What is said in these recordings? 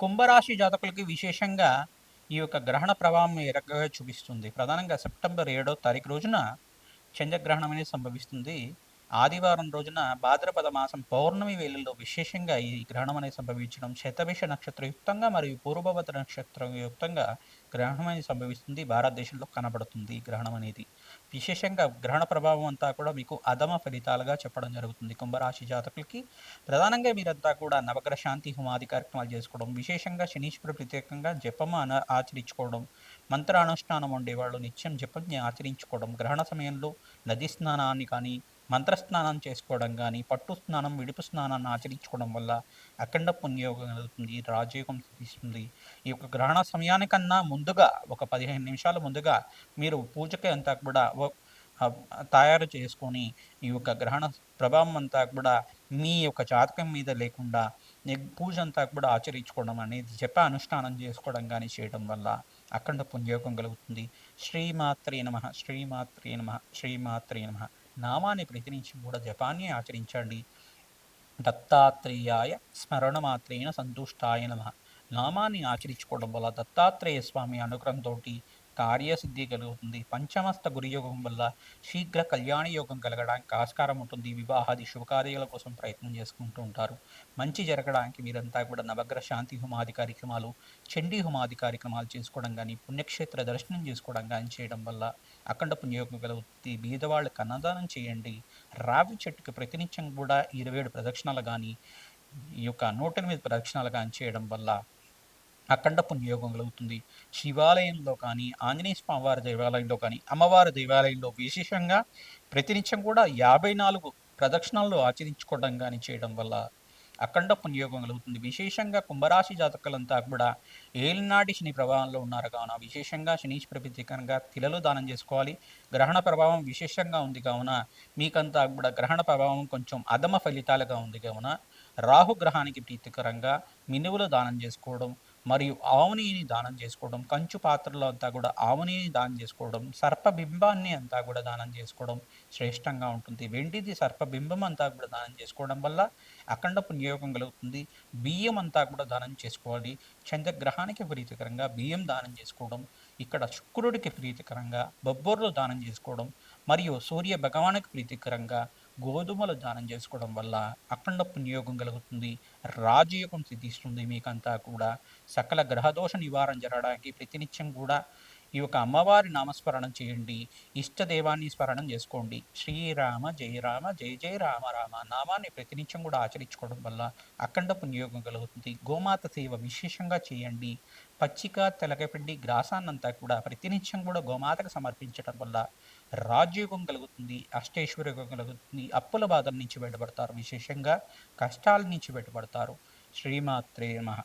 కుంభరాశి జాతకులకి విశేషంగా ఈ యొక్క గ్రహణ ప్రభావం ఏ రకంగా చూపిస్తుంది. ప్రధానంగా సెప్టెంబర్ ఏడో తారీఖు రోజున చంద్రగ్రహణం అనేది సంభవిస్తుంది. ఆదివారం రోజున భాద్రపద మాసం పౌర్ణమి వేళల్లో విశేషంగా ఈ గ్రహణం అనేది సంభవించడం శతభిష నక్షత్రయుక్తంగా మరియు పూర్వభద్ర నక్షత్రయుక్తంగా గ్రహణం అనేది సంభవిస్తుంది. భారతదేశంలో కనబడుతుంది ఈ గ్రహణం అనేది విశేషంగా గ్రహణ ప్రభావం అంతా కూడా మీకు అధమ ఫలితాలుగా చెప్పడం జరుగుతుంది. కుంభరాశి జాతకులకి ప్రధానంగా మీరంతా కూడా నవగ్రహ శాంతి హోమాది కార్యక్రమాలు చేసుకోవడం విశేషంగా శనీశ్వర ప్రత్యేకంగా జపం అన ఆచరించుకోవడం మంత్ర అనుష్ఠానం ఉండేవాళ్ళు నిత్యం జపం ఆచరించుకోవడం గ్రహణ సమయంలో నది స్నానాన్ని కానీ మంత్రస్నానం చేసుకోవడం కానీ పట్టు స్నానం విడుపు స్నానాన్ని ఆచరించుకోవడం వల్ల అఖండ పుణ్యయోగం కలుగుతుంది రాజయోగం సిద్ధిస్తుంది. ఈ యొక్క గ్రహణ సమయానికన్నా ముందుగా ఒక పదిహేను నిమిషాల ముందుగా మీరు పూజకి అంతా కూడా తయారు చేసుకొని ఈ యొక్క గ్రహణ ప్రభావం అంతా కూడా మీ యొక్క జాతకం మీద లేకుండా పూజ అంతా కూడా ఆచరించుకోవడం అనేది జప అనుష్ఠానం చేసుకోవడం కానీ చేయడం వల్ల అఖండ పుణ్యయోగం కలుగుతుంది. శ్రీమాత్రే నమ శ్రీమాత్రే నమ శ్రీమాత్రే నమ. నామాన్ని ప్రతినించి కూడా జపాన్ని ఆచరించండి. దత్తాత్రేయాయ స్మరణమాత్రేణ సంతుష్టాయ నమ. నామాన్ని ఆచరించుకోవడం వల్ల దత్తాత్రేయ స్వామి అనుగ్రహంతో కార్యసిద్ధి కలుగుతుంది. పంచమస్త గురియోగం వల్ల శీఘ్ర కళ్యాణ యోగం కలగడానికి ఆస్కారం ఉంటుంది. వివాహాది శుభకార్యాల కోసం ప్రయత్నం చేసుకుంటూ ఉంటారు. మంచి జరగడానికి మీరంతా కూడా నవగ్రహ శాంతి హోమాది కార్యక్రమాలు చండీ హోమాది కార్యక్రమాలు చేసుకోవడం కానీ పుణ్యక్షేత్ర దర్శనం చేసుకోవడం కానీ చేయడం వల్ల అఖండ పుణ్యయోగం కలుగుతుంది. బీదవాళ్ళకి అన్నదానం చేయండి. రావి చెట్టుకి ప్రతినిత్యం కూడా ఇరవై ఏడు ప్రదక్షిణాలు కానీ ఈ యొక్క నూట ఎనిమిది ప్రదక్షిణాలు కానీ చేయడం వల్ల అఖండ పుణ్యయోగం కలుగుతుంది. శివాలయంలో కానీ ఆంజనేయ స్వామివారి దేవాలయంలో కానీ అమ్మవారి దేవాలయంలో విశేషంగా ప్రతినిత్యం కూడా యాభై నాలుగు ప్రదక్షిణాలు ఆచరించుకోవడం కానీ చేయడం వల్ల అఖండ పుణ్యయోగం కలుగుతుంది. విశేషంగా కుంభరాశి జాతకులంతా కూడా ఏలినాటి శని ప్రభావంలో ఉన్నారు. కావున విశేషంగా శనీష్ ప్రత్యేకంగా తిలలు దానం చేసుకోవాలి. గ్రహణ ప్రభావం విశేషంగా ఉంది. కావున మీకంతా కూడా గ్రహణ ప్రభావం కొంచెం అధమ ఫలితాలుగా ఉంది. కావున రాహు గ్రహానికి ప్రీతికరంగా మినువులు దానం చేసుకోవడం మరియు ఆవునేని దానం చేసుకోవడం కంచు పాత్రలో అంతా కూడా ఆవునేని దానం చేసుకోవడం సర్పబింబాన్ని అంతా కూడా దానం చేసుకోవడం శ్రేష్టంగా ఉంటుంది. వెండిది సర్పబింబం అంతా కూడా దానం చేసుకోవడం వల్ల అఖండ పుణ్యయోగం కలుగుతుంది. బియ్యం అంతా కూడా దానం చేసుకోవాలి. చంద్రగ్రహానికి ప్రీతికరంగా బియ్యం దానం చేసుకోవడం ఇక్కడ శుక్రుడికి ప్రీతికరంగా బొబ్బర్లు దానం చేసుకోవడం మరియు సూర్య భగవానికి ప్రీతికరంగా గోధుమలు దానం చేసుకోవడం వల్ల అఖండ పుణ్యయోగం కలుగుతుంది. రాజయోగం సిద్ధిస్తుంది. మీకంతా కూడా సకల గ్రహదోష నివారణ జరగడానికి ప్రతినిత్యం కూడా ఈ యొక్క అమ్మవారి నామస్మరణం చేయండి. ఇష్టదేవాన్ని స్మరణం చేసుకోండి. శ్రీరామ జయ రామ జయ జయ రామ రామ నామాన్ని ప్రతినిత్యం కూడా ఆచరించుకోవడం వల్ల అఖండ పుణ్యయోగం కలుగుతుంది. గోమాత సేవ విశేషంగా చేయండి. పచ్చిక తెలగపిండి గ్రాసాన్నంతా కూడా ప్రతినిత్యం కూడా గోమాతకు సమర్పించడం వల్ల రాజయోగం కలుగుతుంది అష్టైశ్వర్యోగం కలుగుతుంది అప్పుల బాధల నుంచి బయటపడతారు విశేషంగా కష్టాల నుంచి బయటపడతారు. శ్రీమాత్రే నమ.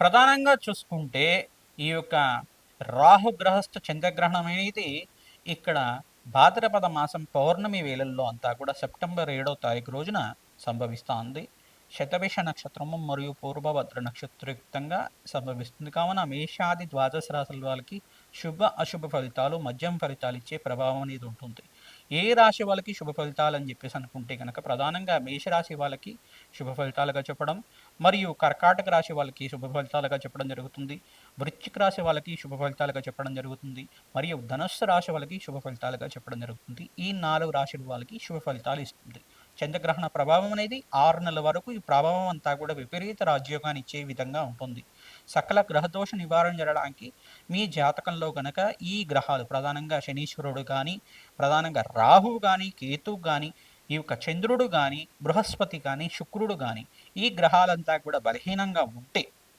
ప్రధానంగా చూసుకుంటే ఈ యొక్క రాహు గ్రహస్థ చంద్రగ్రహణం అనేది ఇక్కడ భాద్రపద మాసం పౌర్ణమి వేళల్లో అంతా కూడా సెప్టెంబర్ ఏడో తారీఖు రోజున సంభవిస్తోంది. శతభిష నక్షత్రము మరియు పూర్వభద్ర నక్షత్రయుక్తంగా సంభవిస్తుంది. కావున మేషాది ద్వాదశ రాశుల వాళ్ళకి శుభ అశుభ ఫలితాలు మద్యం ఫలితాలు ఇచ్చే ప్రభావం అనేది ఉంటుంది. ఏ రాశి వాళ్ళకి శుభ ఫలితాలు అని చెప్పేసి అనుకుంటే కనుక ప్రధానంగా మేషరాశి వాళ్ళకి శుభ ఫలితాలుగా చెప్పడం మరియు కర్కాటక రాశి వాళ్ళకి శుభ ఫలితాలుగా చెప్పడం జరుగుతుంది. వృశ్చిక రాశి వాళ్ళకి శుభ ఫలితాలుగా చెప్పడం జరుగుతుంది. మరియు ధనుస్సు రాశి వాళ్ళకి శుభ ఫలితాలుగా చెప్పడం జరుగుతుంది. ఈ నాలుగు రాశుల వాళ్ళకి శుభ ఫలితాలు ఇస్తుంది. చంద్రగ్రహణ ప్రభావం అనేది ఆరు నెలల వరకు ఈ ప్రభావం అంతా కూడా విపరీత రాజ్యోగాన్ని ఇచ్చే విధంగా ఉంటుంది. సకల గ్రహదోష నివారణ జరగడానికి మీ జాతకంలో గనక ఈ గ్రహాలు ప్రధానంగా శనీశ్వరుడు కానీ ప్రధానంగా రాహువు కానీ కేతువు కానీ ఈ యొక్క చంద్రుడు కానీ బృహస్పతి కానీ శుక్రుడు కానీ ఈ గ్రహాలంతా కూడా బలహీనంగా ఉంటే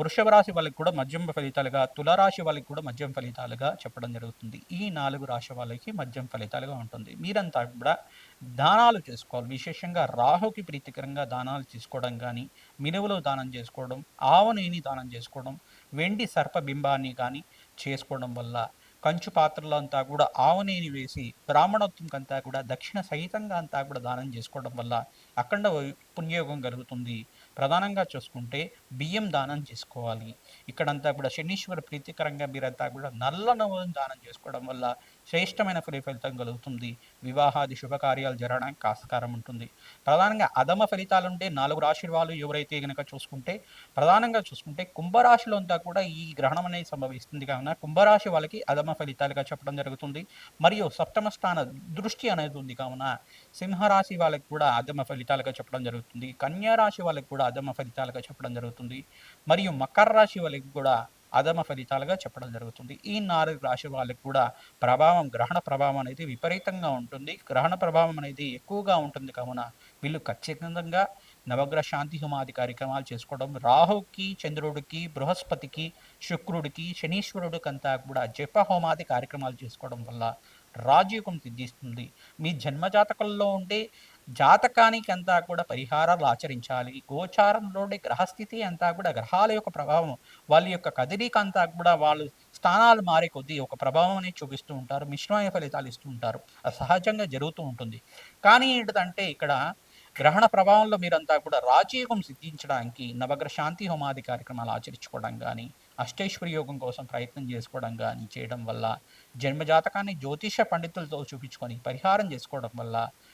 వృషభ రాశి వాళ్ళకి కూడా మద్యం ఫలితాలుగా తులరాశి వాళ్ళకి కూడా మద్యం ఫలితాలుగా చెప్పడం జరుగుతుంది. ఈ నాలుగు రాశి వాళ్ళకి మద్యం ఫలితాలుగా ఉంటుంది. మీరంతా కూడా దానాలు చేసుకోవాలి. విశేషంగా రాహుకి ప్రీతికరంగా దానాలు తీసుకోవడం కానీ మినువులు దానం చేసుకోవడం ఆవనేని దానం చేసుకోవడం వెండి సర్పబింబాన్ని కానీ చేసుకోవడం వల్ల కంచు పాత్రలో అంతా కూడా ఆవునేని వేసి బ్రాహ్మణోత్వంకంతా కూడా దక్షిణ సహితంగా అంతా కూడా దానం చేసుకోవడం వల్ల అఖండ పుణ్యయోగం కలుగుతుంది. ప్రధానంగా చూసుకుంటే బియ్యం దానం చేసుకోవాలి. ఇక్కడంతా కూడా శనీశ్వర ప్రీతికరంగా మీరంతా కూడా నల్ల నవ్వులను దానం చేసుకోవడం వల్ల శ్రేష్టమైన ఫలితం కలుగుతుంది. వివాహాది శుభకార్యాలు జరగడానికి ఆస్కారం ఉంటుంది. ప్రధానంగా అధమ ఫలితాలు ఉంటే నాలుగు రాశి వాళ్ళు ఎవరైతే కనుక చూసుకుంటే ప్రధానంగా చూసుకుంటే కుంభరాశిలో అంతా కూడా ఈ గ్రహణం అనేది సంభవిస్తుంది కావున కుంభరాశి వాళ్ళకి అధమ ఫలితాలుగా చెప్పడం జరుగుతుంది. మరియు సప్తమ స్థాన దృష్టి అనేది ఉంది కావున సింహరాశి వాళ్ళకి కూడా అధమ ఫలితాలుగా చెప్పడం జరుగుతుంది. కన్యా రాశి వాళ్ళకి కూడా అధమ ఫలితాలుగా చెప్పడం జరుగుతుంది. మరియు మకర రాశి వాళ్ళకి కూడా అధమ ఫలితాలుగా చెప్పడం జరుగుతుంది. ఈ నాలుగు రాశి వాళ్ళకి కూడా ప్రభావం గ్రహణ ప్రభావం అనేది విపరీతంగా ఉంటుంది. గ్రహణ ప్రభావం అనేది ఎక్కువగా ఉంటుంది. కావున వీళ్ళు ఖచ్చితంగా నవగ్రహ శాంతి హోమాది కార్యక్రమాలు చేసుకోవడం రాహుకి చంద్రుడికి బృహస్పతికి శుక్రుడికి శనీశ్వరుడికి అంతా కూడా జప హోమాది కార్యక్రమాలు చేసుకోవడం వల్ల రాజయోగం సిద్ధిస్తుంది. మీ జన్మజాతకంలో ఉండే జాతకానికి అంతా కూడా పరిహారాలు ఆచరించాలి. గోచారంలోని గ్రహస్థితి అంతా కూడా గ్రహాల యొక్క ప్రభావం వాళ్ళ యొక్క కదలిక అంతా కూడా వాళ్ళు స్థానాలు మారే కొద్దీ ఒక ప్రభావం చూపిస్తూ ఉంటారు మిశ్రమైన ఫలితాలు ఇస్తూ ఉంటారు. అది సహజంగా జరుగుతూ ఉంటుంది. కానీ ఏంటంటే ఇక్కడ గ్రహణ ప్రభావంలో మీరంతా కూడా రాజయోగం సిద్ధించడానికి నవగ్రహ శాంతి హోమాది కార్యక్రమాలు ఆచరించుకోవడం కానీ అష్టేశ్వరి యోగం కోసం ప్రయత్నం చేసుకోవడం కానీ చేయడం వల్ల జన్మజాతకాన్ని జ్యోతిష పండితులతో చూపించుకొని పరిహారం చేసుకోవడం వల్ల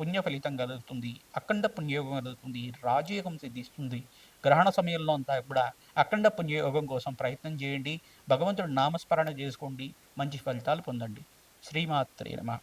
పుణ్య ఫలితం కలుగుతుంది అఖండ పుణ్యయోగం కలుగుతుంది రాజయోగం సిద్ధిస్తుంది. గ్రహణ సమయంలో అంతా కూడా అఖండ పుణ్యయోగం కోసం ప్రయత్నం చేయండి. భగవంతుడు నామస్మరణ చేసుకోండి. మంచి ఫలితాలు పొందండి. శ్రీమాత్రే నమ.